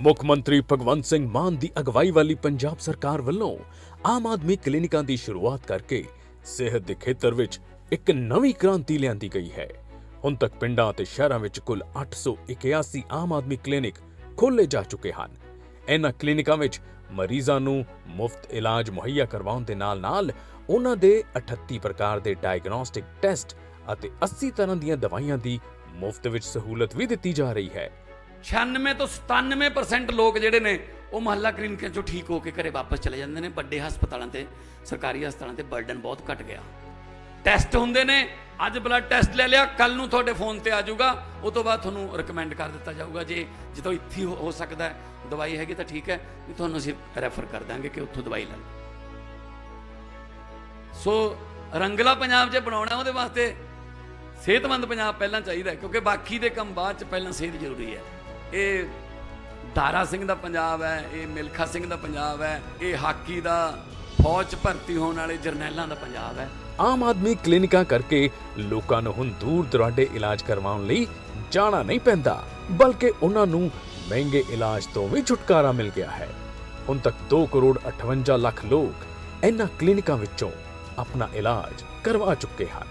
ਮੁੱਖ ਮੰਤਰੀ ਭਗਵੰਤ ਸਿੰਘ ਮਾਨ ਦੀ ਅਗਵਾਈ ਵਾਲੀ ਪੰਜਾਬ ਸਰਕਾਰ ਵੱਲੋਂ ਆਮ ਆਦਮੀ ਕਲੀਨਿਕਾਂ ਦੀ ਸ਼ੁਰੂਆਤ ਕਰਕੇ ਸਿਹਤ ਦੇ ਖੇਤਰ ਵਿੱਚ ਇੱਕ ਨਵੀਂ ਕ੍ਰਾਂਤੀ ਲਿਆਂਦੀ ਗਈ ਹੈ। ਹੁਣ ਤੱਕ ਪਿੰਡਾਂ ਅਤੇ ਸ਼ਹਿਰਾਂ ਵਿੱਚ ਕੁੱਲ 881 ਆਮ ਆਦਮੀ ਕਲੀਨਿਕ ਖੋਲ੍ਹੇ ਜਾ ਚੁੱਕੇ ਹਨ। ਇਹਨਾਂ ਕਲੀਨਿਕਾਂ ਵਿੱਚ ਮਰੀਜ਼ਾਂ ਨੂੰ ਮੁਫਤ ਇਲਾਜ ਮੁਹੱਈਆ ਕਰਵਾਉਣ ਦੇ ਨਾਲ-ਨਾਲ ਉਹਨਾਂ ਦੇ 38 ਪ੍ਰਕਾਰ ਦੇ ਡਾਇਗਨੋਸਟਿਕ ਟੈਸਟ ਅਤੇ 80 ਤਰ੍ਹਾਂ ਦੀਆਂ ਦਵਾਈਆਂ ਦੀ ਮੁਫਤ ਵਿੱਚ ਸਹੂਲਤ ਵੀ ਦਿੱਤੀ ਜਾ ਰਹੀ ਹੈ। 96 ਤੋਂ 97% ਲੋਕ ਜਿਹੜੇ ਨੇ, ਉਹ ਮਹੱਲਾ ਕਲੀਨਿਕਾਂ ਚੋਂ ਠੀਕ ਹੋ ਕੇ ਘਰੇ ਵਾਪਸ ਚਲੇ ਜਾਂਦੇ ਨੇ। ਵੱਡੇ ਹਸਪਤਾਲਾਂ ਤੇ, ਸਰਕਾਰੀ ਹਸਪਤਾਲਾਂ ਤੇ ਬਰਡਨ ਬਹੁਤ ਘਟ ਗਿਆ। ਟੈਸਟ ਹੁੰਦੇ ਨੇ, ਅੱਜ ਬਲੱਡ ਟੈਸਟ ਲੈ ਲਿਆ ਕੱਲ ਨੂੰ ਤੁਹਾਡੇ ਫੋਨ ਤੇ ਆ ਜਾਊਗਾ। ਉਹ ਤੋਂ ਬਾਅਦ ਤੁਹਾਨੂੰ ਰეკਮੈਂਡ ਕਰ ਦਿੱਤਾ ਜਾਊਗਾ ਜੇ ਜਿੱਥੋਂ ਇੱਥੇ ਹੋ ਹੋ ਸਕਦਾ ਦਵਾਈ ਹੈਗੀ ਤਾਂ ਠੀਕ ਹੈ ਨਹੀਂ ਤੁਹਾਨੂੰ ਅਸੀਂ ਰੈਫਰ ਕਰ ਦਾਂਗੇ ਕਿ ਉੱਥੋਂ ਦਵਾਈ ਲੈ ਲਓ ਸੋ ਰੰਗਲਾ ਪੰਜਾਬ ਜੇ ਬਣਾਉਣਾ ਉਹਦੇ ਵਾਸਤੇ, ਸਿਹਤਮੰਦ ਪੰਜਾਬ ਪਹਿਲਾਂ ਚਾਹੀਦਾ ਕਿਉਂਕਿ ਬਾਕੀ ਦੇ ਕੰਮ ਬਾਅਦ ਚ ਪਹਿਲਾਂ ਸਿਹਤ ਜ਼ਰੂਰੀ ਹੈ। ਇਹ ਦਾਰਾ ਸਿੰਘ ਦਾ ਪੰਜਾਬ ਹੈ, ਇਹ ਮਿਲਖਾ ਸਿੰਘ ਦਾ ਪੰਜਾਬ ਹੈ, ਇਹ ਹਾਕੀ ਦਾ ਫੌਜ ਭਰਤੀ ਹੋਣ ਵਾਲੇ ਜਰਨੈਲਾਂ ਦਾ ਪੰਜਾਬ ਹੈ। ਆਮ ਆਦਮੀ ਕਲੀਨਿਕਾਂ ਕਰਕੇ ਲੋਕਾਂ ਨੂੰ ਹੁਣ ਦੂਰ ਦੁਰਾਡੇ ਇਲਾਜ ਕਰਵਾਉਣ ਲਈ ਜਾਣਾ ਨਹੀਂ ਪੈਂਦਾ, ਬਲਕਿ ਉਹਨਾਂ ਨੂੰ ਮਹਿੰਗੇ ਇਲਾਜ ਤੋਂ ਵੀ ਛੁਟਕਾਰਾ ਮਿਲ ਗਿਆ ਹੈ। ਹੁਣ ਤੱਕ 2 ਕਰੋੜ 58 ਲੱਖ ਲੋਕ ਇਹਨਾਂ ਕਲੀਨਿਕਾਂ ਵਿੱਚੋਂ ਆਪਣਾ ਇਲਾਜ ਕਰਵਾ ਚੁੱਕੇ ਹਨ।